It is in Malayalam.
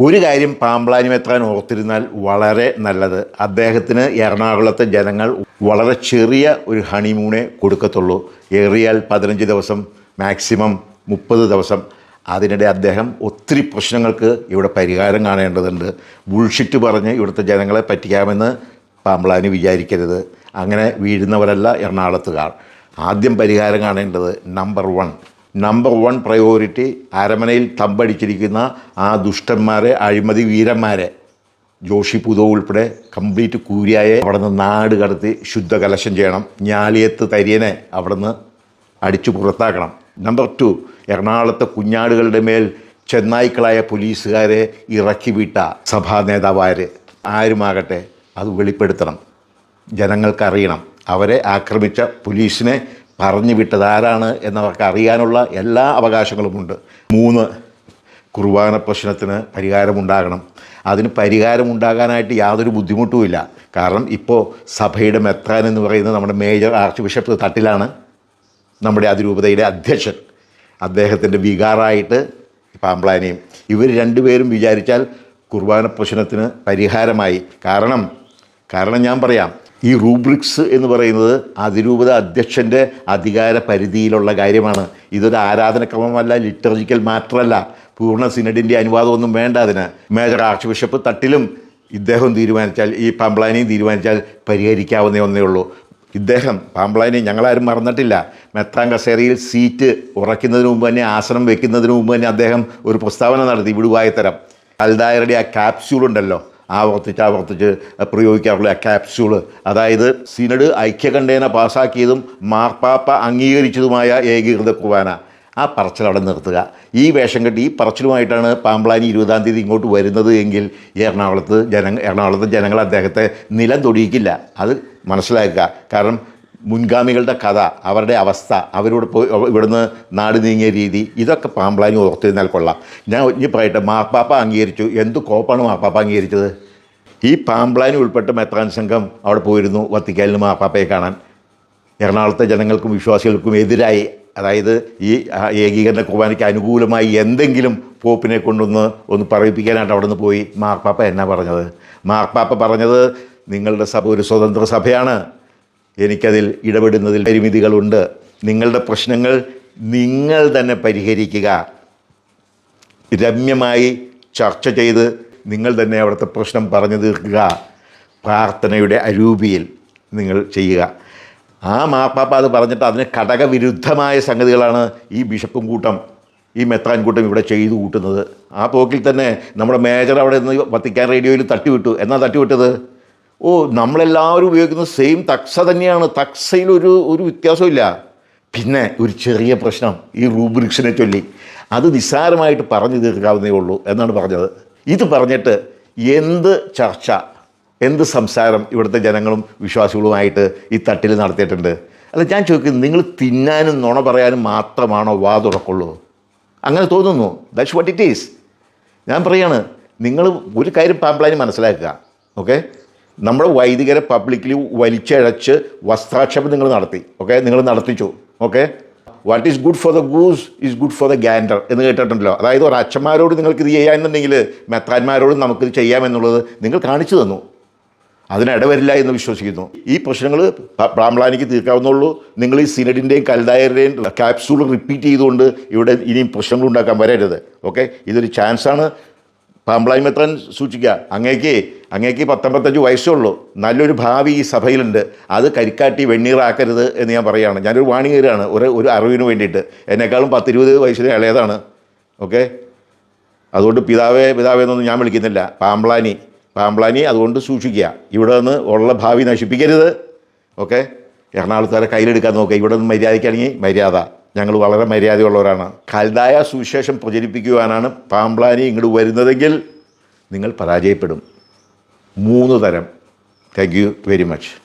ഒരു കാര്യം പാമ്പ്ലാനി മെത്രാൻ ഓർത്തിരുന്നാൽ വളരെ നല്ലത്. അദ്ദേഹത്തിന് എറണാകുളത്തെ ജനങ്ങൾ വളരെ ചെറിയ ഒരു ഹണിമൂണെ കൊടുക്കത്തുള്ളൂ. ഏറിയാൽ പതിനഞ്ച് ദിവസം മാക്സിമം മുപ്പത് ദിവസം. അതിനിടെ അദ്ദേഹം ഒത്തിരി പ്രശ്നങ്ങൾക്ക് ഇവിടെ പരിഹാരം കാണേണ്ടതുണ്ട്. ബുൾഷിറ്റ് പറഞ്ഞ് ഇവിടുത്തെ ജനങ്ങളെ പറ്റിക്കാമെന്ന് പാമ്പ്ലാനി വിചാരിക്കരുത്. അങ്ങനെ വീഴുന്നവരല്ല എറണാകുളത്തുകാർ. ആദ്യം പരിഹാരം കാണേണ്ടത് number one. Number one priority അരമനയിൽ തമ്പടിച്ചിരിക്കുന്ന ആ ദുഷ്ടന്മാരെ അഴിമതി വീരന്മാരെ. ജോഷി പുതോ ഉൾപ്പെടെ കംപ്ലീറ്റ് കൂരിയായെ അവിടെ നിന്ന് നാട് കടത്തി ശുദ്ധ കലശം ചെയ്യണം. ഞാലിയത്ത് തരിയനെ അവിടെ നിന്ന് അടിച്ചു പുറത്താക്കണം. നമ്പർ ടു എറണാകുളത്തെ കുഞ്ഞാടുകളുടെ മേൽ ചെന്നായ്ക്കളായ പോലീസുകാരെ ഇറക്കി വിട്ട സഭാ നേതാവാര്. ആരുമാകട്ടെ അത് വെളിപ്പെടുത്തണം. ജനങ്ങൾക്കറിയണം. അവരെ ആക്രമിച്ച പോലീസിനെ പറഞ്ഞു വിട്ടത് ആരാണ് എന്നവർക്ക് അറിയാനുള്ള എല്ലാ അവകാശങ്ങളുമുണ്ട്. മൂന്ന് കുർബാന പ്രശ്നത്തിന് പരിഹാരമുണ്ടാകണം. അതിന് പരിഹാരമുണ്ടാകാനായിട്ട് യാതൊരു ബുദ്ധിമുട്ടുമില്ല. കാരണം ഇപ്പോൾ സഭയുടെ മെത്രാൻ എന്ന് പറയുന്നത് നമ്മുടെ മേജർ ആർച്ച് ബിഷപ്പ് തട്ടിലാണ് നമ്മുടെ അതിരൂപതയുടെ അധ്യക്ഷൻ. അദ്ദേഹത്തിന്റെ വികാറായിട്ട് പാമ്പ്ലാനെയും ഇവർ രണ്ടുപേരും വിചാരിച്ചാൽ കുർബാന പ്രശ്നത്തിന് പരിഹാരമായി. കാരണം കാരണം ഞാൻ പറയാം ഈ റൂബ്രിക്സ് എന്ന് പറയുന്നത് അതിരൂപത അധ്യക്ഷന്റെ അധികാര പരിധിയിലുള്ള കാര്യമാണ്. ഇതൊരു ആരാധനക്രമമല്ല ലിറ്റർജിക്കൽ മാറ്ററല്ല പൂർണ സിനഡിന്റെ അനുവാദമൊന്നും വേണ്ട അതിന്. മേജർ ആർച്ച് ബിഷപ്പ് തട്ടിലും ഇദ്ദേഹം തീരുമാനിച്ചാൽ ഈ പാമ്പ്ലാനിയും തീരുമാനിച്ചാൽ പരിഹരിക്കാവുന്നേ ഒന്നേ ഉള്ളൂ. ഇദ്ദേഹം പാമ്പ്ലാനി ഞങ്ങളാരും മറന്നിട്ടില്ല. മെത്രാൻ കസേരയിൽ സീറ്റ് ഉറയ്ക്കുന്നതിന് മുമ്പ് തന്നെ ആസനം വെക്കുന്നതിന് മുമ്പ് തന്നെ അദ്ദേഹം ഒരു പ്രസ്താവന നടത്തി വിടുവായത്തരം അൽദായരുടെ ആ ക്യാപ്സ്യൂൾ ഉണ്ടല്ലോ. ആവർത്തിച്ച് ആവർത്തിച്ച് പ്രയോഗിക്കാറുള്ള ക്യാപ്സ്യൂൾ അതായത് സിനഡ് ഐക്യകണ്ഠേന പാസ്സാക്കിയതും മാർപ്പാപ്പ അംഗീകരിച്ചതുമായ ഏകീകൃത കുർബാന. ആ പറച്ചിൽ അവിടെ നിർത്തുക. ഈ വേഷം കെട്ടി ഈ പറച്ചിലുമായിട്ടാണ് പാമ്പ്ലാനി ഇരുപതാം തീയതി ഇങ്ങോട്ട് വരുന്നത് എങ്കിൽ എറണാകുളത്ത് ജന എറണാകുളത്തെ ജനങ്ങൾ അദ്ദേഹത്തെ നിലം തൊടിയിക്കില്ല. അത് മനസ്സിലാക്കുക. കാരണം മുൻഗാമികളുടെ കഥ അവരുടെ അവസ്ഥ അവരോട് പോയി ഇവിടുന്ന് നാട് നീങ്ങിയ രീതി ഇതൊക്കെ പാമ്പ്ലാനി ഓർത്തിരുന്നാൽ കൊള്ളാം. ഞാൻ ഇനി പറയട്ടെ മാർപ്പാപ്പ അംഗീകരിച്ചു. എന്ത് കോപ്പാണ് മാർപ്പാപ്പ അംഗീകരിച്ചത്? ഈ പാമ്പ്ലാനി ഉൾപ്പെട്ട മെത്രാൻ സംഘം അവിടെ പോയിരുന്നു വത്തിക്കാലിന് മാർപ്പാപ്പയെ കാണാൻ. എറണാകുളത്തെ ജനങ്ങൾക്കും വിശ്വാസികൾക്കും എതിരായി. അതായത് ഈ ഏകീകരണ കുർബാനയ്ക്ക് അനുകൂലമായി എന്തെങ്കിലും പോപ്പിനെ കൊണ്ടൊന്ന് ഒന്ന് പറയിപ്പിക്കാനായിട്ട് അവിടെ നിന്ന് പോയി. മാർപ്പാപ്പ എന്നാ പറഞ്ഞത്? മാർപ്പാപ്പ പറഞ്ഞത് നിങ്ങളുടെ സഭ ഒരു സ്വതന്ത്ര സഭയാണ്. എനിക്കതിൽ ഇടപെടുന്നതിൽ പരിമിതികളുണ്ട്. നിങ്ങളുടെ പ്രശ്നങ്ങൾ നിങ്ങൾ തന്നെ പരിഹരിക്കുക. രമ്യമായി ചർച്ച ചെയ്ത് നിങ്ങൾ തന്നെ അവിടുത്തെ പ്രശ്നം പറഞ്ഞു തീർക്കുക. പ്രാർത്ഥനയുടെ അരൂപിയിൽ നിങ്ങൾ ചെയ്യുക. ആ മാപ്പാപ്പ അത് പറഞ്ഞിട്ട് അതിന് ഘടകവിരുദ്ധമായ സംഗതികളാണ് ഈ ബിഷപ്പും കൂട്ടം ഈ മെത്രാൻ കൂട്ടം ഇവിടെ ചെയ്തു കൂട്ടുന്നത്. ആ പോക്കിൽ തന്നെ നമ്മുടെ മേജർ അവിടെ നിന്ന് വത്തിക്കാൻ റേഡിയോയിൽ തട്ടിവിട്ടു. എന്നാ തട്ടിവിട്ടത്? ഓ നമ്മളെല്ലാവരും ഉപയോഗിക്കുന്ന സെയിം തക്സ തന്നെയാണ്. തക്സയിൽ ഒരു ഒരു വ്യത്യാസമില്ല പിന്നെ ഒരു ചെറിയ പ്രശ്നം ഈ റൂബ്രിക്സിനെ ചൊല്ലി. അത് നിസ്സാരമായിട്ട് പറഞ്ഞു തീർക്കാവുന്നേ ഉള്ളൂ എന്നാണ് പറഞ്ഞത്. ഇത് പറഞ്ഞിട്ട് എന്ത് ചർച്ച എന്ത് സംസാരം ഇവിടുത്തെ ജനങ്ങളും വിശ്വാസികളുമായിട്ട് ഈ തട്ടിൽ നടത്തിയിട്ടുണ്ട്? അല്ല ഞാൻ ചോദിക്കുന്നത് നിങ്ങൾ തിന്നാനും നുണ പറയാനും മാത്രമാണോ വാ തുറക്കുള്ളൂ? അങ്ങനെ തോന്നുന്നു. ദാറ്റ്സ് വാട്ട് ഇറ്റ് ഈസ് ഞാൻ പറയാണ് നിങ്ങൾ ഒരു കാര്യം പാമ്പ്ലാനി മനസ്സിലാക്കുക ഓക്കെ നമ്മുടെ വൈദികരെ പബ്ലിക്കലി വലിച്ചഴച്ച് വസ്ത്രാക്ഷേപം നിങ്ങൾ നടത്തി. ഓക്കെ നിങ്ങൾ നടത്തിച്ചു. Okay what is good for the goose is good for the gander എന്ന് കേട്ടിട്ടുണ്ടല്ലോ. അതായത് ഒരു അച്ഛന്മാരോട് നിങ്ങൾക്ക് ഇത് ചെയ്യാമെന്നുണ്ടെങ്കിൽ മെത്രാന്മാരോടും നമുക്കിത് ചെയ്യാമെന്നുള്ളത് നിങ്ങൾ കാണിച്ചു തന്നു. അതിനിടവരില്ല എന്ന് വിശ്വസിക്കുന്നു. ഈ പ്രശ്നങ്ങൾ പ്രാംബ്ലാനിക്ക് തീർക്കാവുന്നുള്ളൂ നിങ്ങൾ ഈ സിനഡിന്റെയും കൽദായരുടെയും ക്യാപ്സൂൾ റിപ്പീറ്റ് ചെയ്തുകൊണ്ട് ഇവിടെ ഇനിയും പ്രശ്നങ്ങൾ ഉണ്ടാക്കാൻ വരരുത്. ഓക്കെ ഇതൊരു ചാൻസാണ് പാമ്പ്ലായി മെത്രാൻ സൂക്ഷിക്കുക അങ്ങേക്ക് അങ്ങേക്ക് പത്തൊമ്പത്തഞ്ച് വയസ്സേ ഉള്ളൂ നല്ലൊരു ഭാവി ഈ സഭയിലുണ്ട്. അത് കരിക്കാട്ടി വെണ്ണീറാക്കരുത് എന്ന് ഞാൻ പറയുകയാണ് ഞാനൊരു വാണികരാണ് ഒരു ഒരു അറിവിന് വേണ്ടിയിട്ട്. എന്നെക്കാളും പത്തിരുപത് വയസ്സിന് ഇളയതാണ്. ഓക്കെ? അതുകൊണ്ട് പിതാവേ പിതാവേ എന്നൊന്നും ഞാൻ വിളിക്കുന്നില്ല. പാമ്പ്ലാനി. പാമ്പ്ലാനി അതുകൊണ്ട് സൂക്ഷിക്കുക. ഇവിടെ നിന്ന് ഉള്ള ഭാവി നശിപ്പിക്കരുത്. ഓക്കെ? എറണാകുളത്തുകാരെ കയ്യിലെടുക്കാൻ നോക്കുക ഇവിടെ നിന്ന് മര്യാദയ്ക്കാണെങ്കിൽ മര്യാദ. ഞങ്ങൾ വളരെ മര്യാദയുള്ളവരാണ്. കൽതായ സുവിശേഷം പ്രചരിപ്പിക്കുവാനാണ് പാമ്പ്ലാനി ഇങ്ങോട്ട് വരുന്നതെങ്കിൽ നിങ്ങൾ പരാജയപ്പെടും. മൂന്ന് തരം. Thank you very much